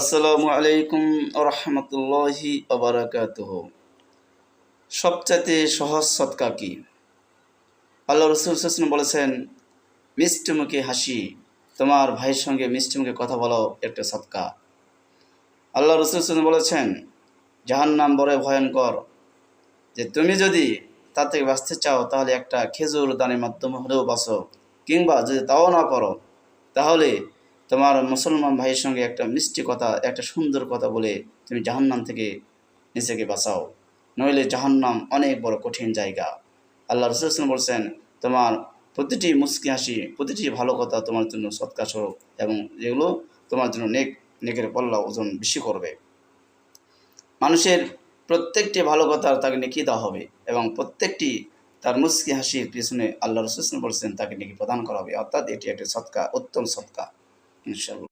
আসসালামু আলাইকুম রহমতুল্লাহি আবরাকাতুহ সবচাইতে সহজ সৎকা কি? আল্লাহ রসুল হাসন বলেছেন, মিষ্টিমুখী হাসি, তোমার ভাইয়ের সঙ্গে মিষ্টিমুখে কথা বলো একটা সৎকা। আল্লাহ রসুল হাসান বলেছেন, জাহান্নাম বড় ভয়ঙ্কর। যে তুমি যদি তা থেকে বাঁচতে চাও, তাহলে একটা খেজুর দানের মাধ্যমে হলেও বাঁচো, কিংবা যদি তাও না করো, তাহলে তোমার মুসলমান ভাইয়ের সঙ্গে একটা মিষ্টি কথা, একটা সুন্দর কথা বলে তুমি জাহান্নাম থেকে নিজেকে বাঁচাও। নইলে জাহান্নাম অনেক বড় কঠিন জায়গা। আল্লাহ রসুল বলছেন, তোমার প্রতিটি মুস্কি হাসি, প্রতিটি ভালো কথা তোমার জন্য সৎকার স্বরূপ এবং যেগুলো তোমার জন্য নেক, নেকের পল্লা ওজন বেশি করবে। মানুষের প্রত্যেকটি ভালো কথা তাকে নেকি দেওয়া হবে এবং প্রত্যেকটি তার মুস্কি হাসির পিছনে আল্লাহ রসুল বলছেন, তাকে নেকি প্রদান করা হবে। অর্থাৎ এটি একটি সৎকা, উত্তম সৎকা। Gülşen